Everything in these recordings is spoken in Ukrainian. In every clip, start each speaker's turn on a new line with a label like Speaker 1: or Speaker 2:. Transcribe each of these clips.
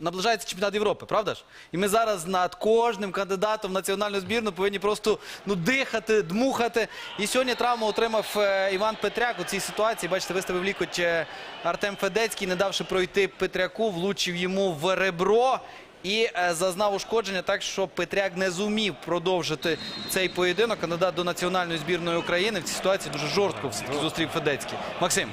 Speaker 1: Наближається чемпіонат Європи, правда ж? І ми зараз над кожним кандидатом в національну збірну повинні просто ну, дихати, дмухати. І сьогодні травму отримав е, Іван Петряк у цій ситуації. Бачите, виставив лікоть е, Артем Федецький, не давши пройти Петряку, влучив йому в ребро. І е, зазнав ушкодження, так що Петряк не зумів продовжити цей поєдинок. Кандидат до національної збірної України в цій ситуації дуже жорстко зустрів Федецький. Максим,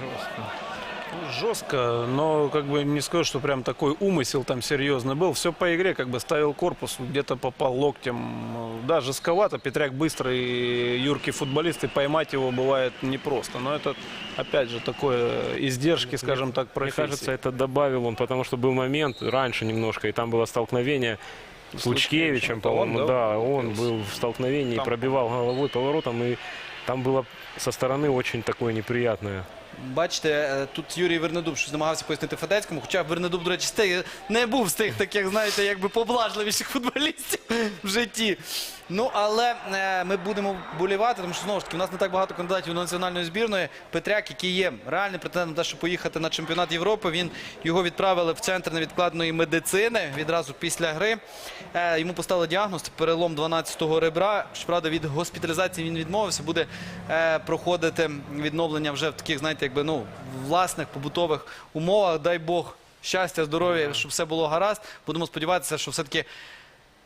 Speaker 2: Жестко, но как бы не скажу, что прям такой умысел там серьезный был. Все по игре, как бы ставил корпус, где-то попал локтем. Да, жестковато. Петряк быстрый, юркий футболист, и поймать его бывает непросто. Но это, опять же, такое издержки, скажем так,
Speaker 3: Мне
Speaker 2: профессии.
Speaker 3: кажется, это добавил он, потому что был момент раньше немножко, и там было столкновение с Лучкевичем, по-моему,
Speaker 2: да,
Speaker 3: он был в столкновении,
Speaker 2: Там.
Speaker 3: пробивал головой поворотом, и там було со сторони очень такое неприятное.
Speaker 1: Бачите, е, тут Юрій Вернедуб щось намагався пояснити Федецькому, хоча Вернедуб, до речі, не був з тих таких, знаєте, якби поблажливіших футболістів в житті. Ну, але е, ми будемо болівати, тому що знову ж таки, у нас не так багато кандидатів до національної збірної. Петряк, який є реальним претендентом на те, щоб поїхати на чемпіонат Європи, він його відправили в центр невідкладної медицини відразу після гри. Е, йому поставили діагноз перелом 12-го ребра. Щоправда, від госпіталізації він відмовився. Буде е, проходити відновлення вже в таких, знаєте, якби ну власних побутових умовах. Дай Бог щастя, здоров'я, щоб все було гаразд. Будемо сподіватися, що все-таки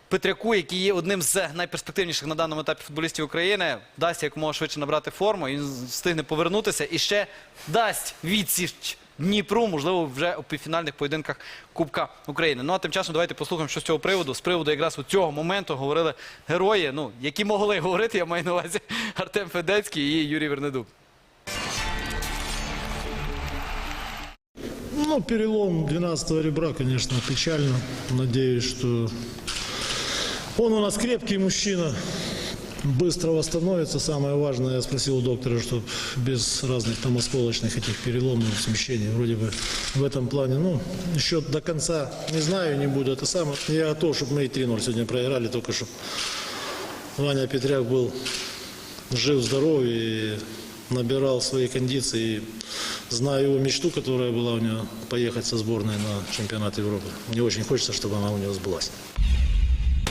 Speaker 1: Петряку, який є одним з найперспективніших на даному етапі футболістів України, вдасться якомога швидше набрати форму, і встигне повернутися і ще дасть відсіч Дніпру, можливо, вже у півфінальних поєдинках Кубка України. Ну а тим часом давайте послухаємо, що з цього приводу. З приводу якраз у цього моменту говорили герої, ну які могли говорити, я маю на увазі Артем Федецький і Юрій Вернедуб.
Speaker 4: Ну, перелом 12 ребра, конечно, печально. Надеюсь, что он у нас крепкий мужчина. Быстро восстановится. Самое важное, я спросил у доктора, чтобы без разных там осколочных этих переломов, смещений. Вроде бы в этом плане, ну, еще до конца не знаю, не буду. Это самое. Я готов, чтобы мы и 3-0 сегодня проиграли, только чтобы Ваня Петряк был жив-здоров и набирал свои кондиции. Знаю его мечту, которая была у него, поехать со сборной на чемпионат Европы. Мне очень хочется, чтобы она у него сбылась.